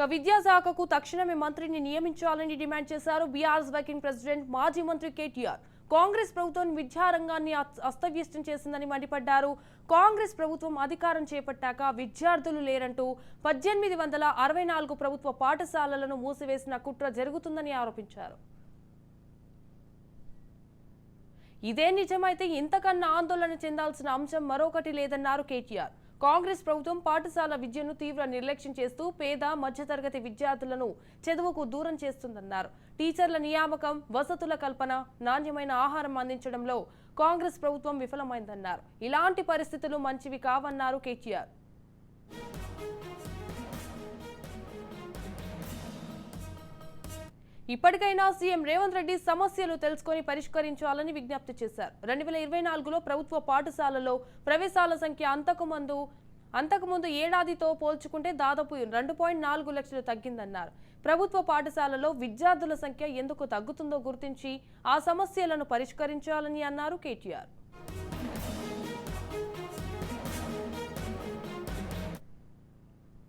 ఇక విద్యాశాఖకు తక్షణమే మంత్రిని నియమించాలని డిమాండ్ చేశారు బీఆర్ఎస్ వర్కింగ్ ప్రెసిడెంట్ మాజీ మంత్రి కేటీఆర్. కాంగ్రెస్ ప్రభుత్వం విద్యారంగాన్ని అస్తవ్యస్తం చేసిందని మండిపడ్డారు. కాంగ్రెస్ ప్రభుత్వం అధికారం చేపట్టాక విద్యార్థులు లేరంటూ పద్దెనిమిది వందల అరవై నాలుగు ప్రభుత్వ పాఠశాలలను మూసివేసిన కుట్ర జరుగుతుందని ఆరోపించారు. ఇదే నిజమైతే ఇంతకన్నా ఆందోళన చెందాల్సిన అంశం మరొకటి లేదన్నారు కేటీఆర్. కాంగ్రెస్ ప్రభుత్వం పాఠశాల విద్యను తీవ్ర నిర్లక్ష్యం చేస్తూ పేద మధ్యతరగతి విద్యార్థులను చదువుకు దూరం చేస్తుందన్నారు. టీచర్ల నియామకం వసతుల కల్పన నాణ్యమైన ఆహారం అందించడంలో కాంగ్రెస్ ప్రభుత్వం విఫలమైందన్నారు. ఇలాంటి పరిస్థితులు మంచివి కావన్నారు కేటీఆర్. ఇప్పటికైనా సీఎం రేవంత్ రెడ్డి సమస్యలు తెలుసుకొని పరిష్కరించాలని విజ్ఞప్తి చేశారు. రెండు వేల ఇరవై నాలుగులో ప్రభుత్వ పాఠశాలలో ప్రవేశాల సంఖ్య అంతకుముందు అంతకుముందు ఏడాదితో పోల్చుకుంటే దాదాపు రెండు పాయింట్ నాలుగు లక్షలు తగ్గిందన్నారు. ప్రభుత్వ పాఠశాలలో విద్యార్థుల సంఖ్య ఎందుకు తగ్గుతుందో గుర్తించి ఆ సమస్యలను పరిష్కరించాలని అన్నారు కేటీఆర్.